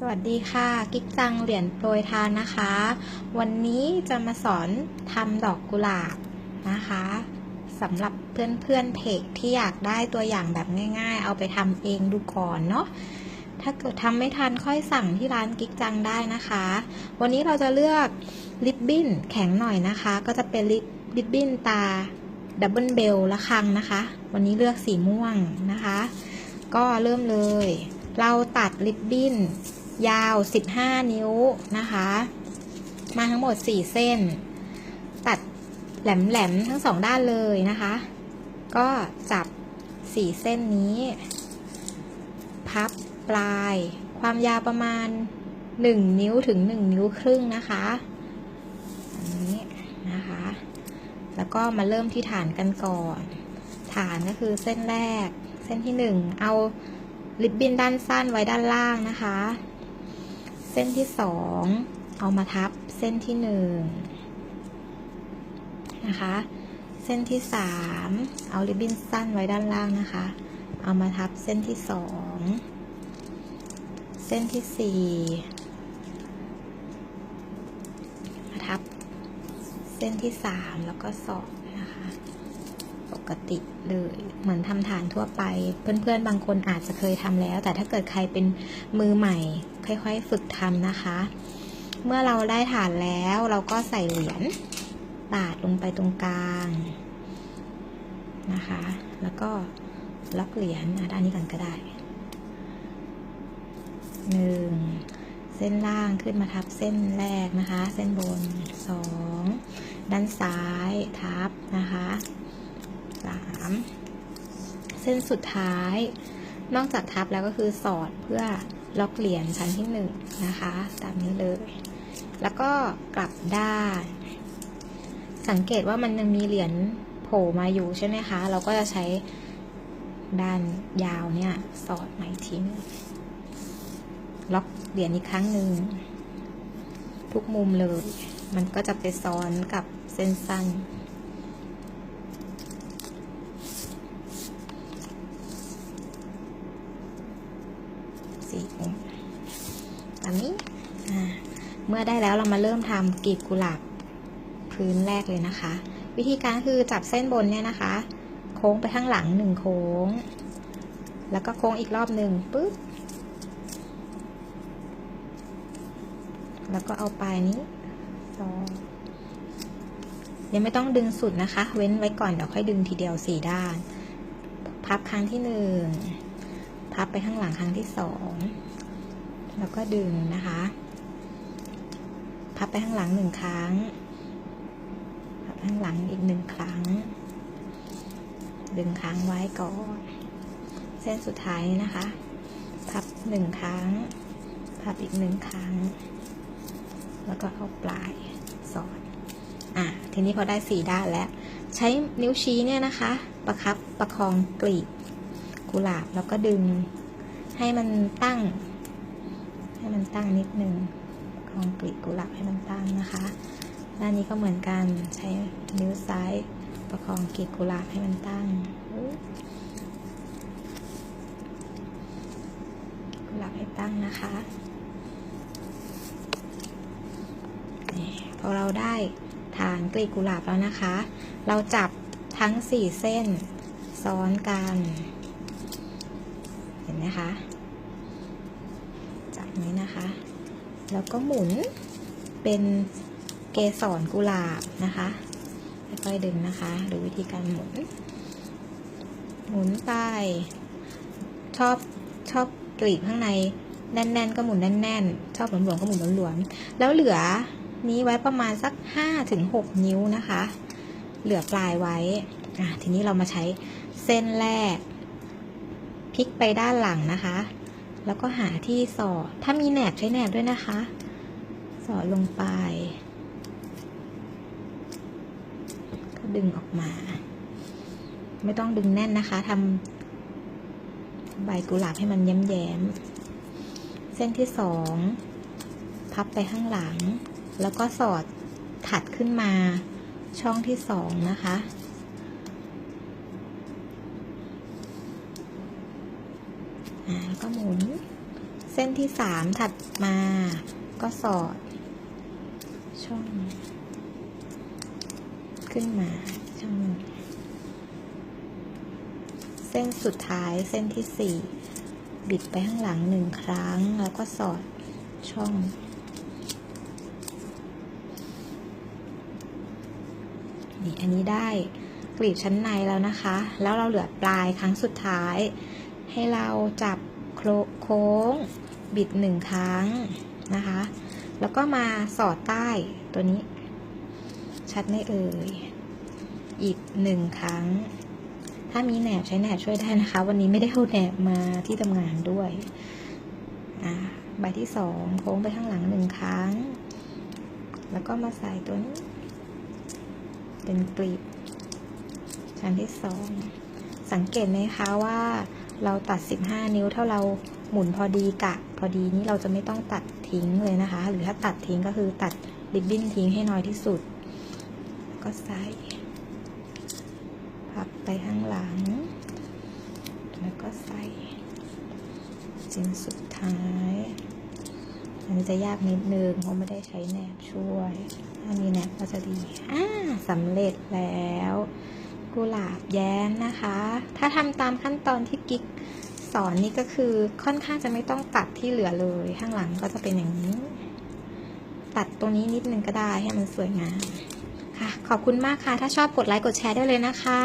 สวัสดีค่ะ กิ๊กจังเหรียญโปรยทานนะคะ วันนี้จะมาสอนทำดอกกุหลาบนะคะสำหรับเพื่อนๆเพจที่อยากได้ตัวอย่างแบบง่าย ๆ เอาไปทำเองดูก่อนเนาะถ้าเกิดทำไม่ทันค่อยสั่งที่ร้านกิ๊กจังได้นะคะ วันนี้เราจะเลือกริบบิ้นแข็งหน่อยนะคะ ก็จะเป็นริบริบบิ้นตาดับเบิลเบลละคังนะคะ วันนี้เลือกสีม่วงนะคะ ก็เริ่มเลย เราตัดริบบิ้น ยาว 15 นิ้วนะคะ มาทั้งหมด 4 เส้น ตัดแหลมๆทั้งสองด้านเลยนะคะ ก็จับ 4 เส้นนี้ พับปลาย ความยาวประมาณ 1 นิ้วถึง 1 นิ้วครึ่งนะคะอันนี้นะคะ แล้วก็มาเริ่มที่ฐานกันก่อน ฐานก็คือเส้นแรก เส้นที่ 1 เอาริบบิ้นด้านสั้นไว้ด้านล่างนะคะ เส้นที่สองเอามาทับเส้นที่หนึ่งนะคะ เส้นที่สามเอาริบบิ้นสั้นไว้ด้านล่างนะคะ เอามาทับเส้นที่สองเส้นที่สี่มาทับ เส้นที่สามแล้วก็สองนะคะ ปกติเลยเหมือนทำฐานทั่วไป เพื่อนๆบางคนอาจจะเคยทำแล้ว แต่ถ้าเกิดใครเป็นมือใหม่ ค่อยๆฝึกทำนะคะ เมื่อเราได้ฐานแล้วเราก็ใส่เหรียญปาดลงไปตรงกลางนะคะ แล้วก็ล็อกเหรียญด้านนี้กันก็ได้หนึ่งเส้นล่างขึ้นมาทับเส้นแรกนะคะ เส้นบนสองด้านซ้ายทับนะคะสามเส้นสุดท้าย นอกจากทับแล้วก็คือสอดเพื่อ ล็อกเหรียญชั้นที่หนึ่งนะคะ ตามนี้เลย แล้วก็กลับด้าน สังเกตว่ามันยังมีเหรียญโผล่มาอยู่ใช่ไหมคะ เราก็จะใช้ด้านยาวเนี่ยสอดใหม่ทีนึงล็อกเหรียญอีกครั้งหนึ่งทุกมุมเลย มันก็จะไปซ้อนกับเส้นสั้น สี่มุม ตามนี้ เมื่อได้แล้วเรามาเริ่มทำกลีบกุหลาบพื้นแรกเลยนะคะ วิธีการคือจับเส้นบนเนี่ยนะคะ โค้งไปข้างหลังหนึ่งโค้ง แล้วก็โค้งอีกรอบหนึ่งปึ๊บแล้วก็เอาปลายนี้สองยังไม่ต้องดึงสุดนะคะ เว้นไว้ก่อนเดี๋ยวค่อยดึงทีเดียวสี่ด้าน พับครั้งที่หนึ่งพับไปข้างหลังครั้งที่สอง แล้วก็ดึงนะคะ พับไปข้างหลังหนึ่งครั้ง พับข้างหลังอีกหนึ่งครั้ง ดึงค้างไว้ก่อน เส้นสุดท้ายนะคะ พับหนึ่งครั้ง พับอีกหนึ่งครั้ง แล้วก็เอาปลายสอด อะ ทีนี้พอได้สี่ด้านแล้ว ใช้นิ้วชี้เนี่ยนะคะ ประครับประคองกลีบกุหลาบแล้วก็ดึงให้มันตั้ง ให้มันตั้งนิดนึงคองกลีบกุหลาบให้มันตั้งนะคะด้านนี้ก็เหมือนกันใช้นิ้วซ้ายประคองกลีบกุหลาบให้มันตั้งกุหลาบให้ตั้งนะคะพอเราได้ฐานกลีบกุหลาบแล้วนะคะ เราจับทั้งสี่เส้นซ้อนกัน เห็นไหมคะ นี้นะคะ แล้วก็หมุนเป็นเกสรกุหลาบนะคะค่อยๆดึงนะคะ ดูวิธีการหมุน หมุนไป ชอบชอบกลีบข้างในแน่นๆ ก็หมุนแน่นๆ ชอบหลวมๆก็หมุนหลวมๆ แล้วเหลือนี้ไว้ประมาณสัก5ถึง6นิ้วนะคะ เหลือปลายไว้อะทีนี้เรามาใช้เส้นแรก พลิกไปด้านหลังนะคะ แล้วก็หาที่สอด ถ้ามีแหนบใช้แหนบด้วยนะคะ สอดลงไป ก็ดึงออกมา ไม่ต้องดึงแน่นนะคะทำใบกุหลาบให้มันแย้มๆ เส้นที่สองพับไปข้างหลัง แล้วก็สอดถัดขึ้นมาช่องที่สองนะคะ อ่า แล้วก็หมุน เส้นที่สามถัดมา ก็สอด ช่อง ขึ้นมาช่องเส้นสุดท้ายเส้นที่สี่บิดไปข้างหลังหนึ่งครั้ง แล้วก็สอดช่อง นี่อันนี้ได้กลีบชั้นในแล้วนะคะ แล้วเราเหลือปลายครั้งสุดท้าย ให้เราจับโค,โค้งบิดหนึ่งครั้งนะคะ แล้วก็มาสอดใต้ตัวนี้ ชัดไม่เอ่ย อีกหนึ่งครั้ง ถ้ามีแหนบใช้แหนบช่วยได้นะคะ วันนี้ไม่ได้เอาแหนบมาที่ทำงานด้วยอะใบที่สองโค้งไปข้างหลังหนึ่งครั้ง แล้วก็มาใส่ตัวนี้ เป็นกลีบชั้นที่สองสังเกตไหมคะว่า เราตัด 15 นิ้วเท่าเราหมุนพอดีกะ พอดีนี้เราจะไม่ต้องตัดทิ้งเลยนะคะ หรือถ้าตัดทิ้งก็คือตัดริบบิ้นทิ้งให้น้อยที่สุด ก็ใส่พับไปข้างหลัง แล้วก็ใส่ชิ้นสุดท้ายอันนี้จะยากนิดนึงเพราะไม่ได้ใช้แหนบช่วย ถ้ามีแหนบก็จะดี อ่าสำเร็จแล้ว กุหลาบแย้มนะคะ ถ้าทำตามขั้นตอนที่กิ๊กสอนนี่ก็คือค่อนข้างจะไม่ต้องตัดที่เหลือเลยข้างหลังก็จะเป็นอย่างนี้ ตัดตรงนี้นิดนึงก็ได้ให้มันสวยงามค่ะ ขอบคุณมากค่ะ ถ้าชอบกดไลค์กดแชร์ได้เลยนะคะ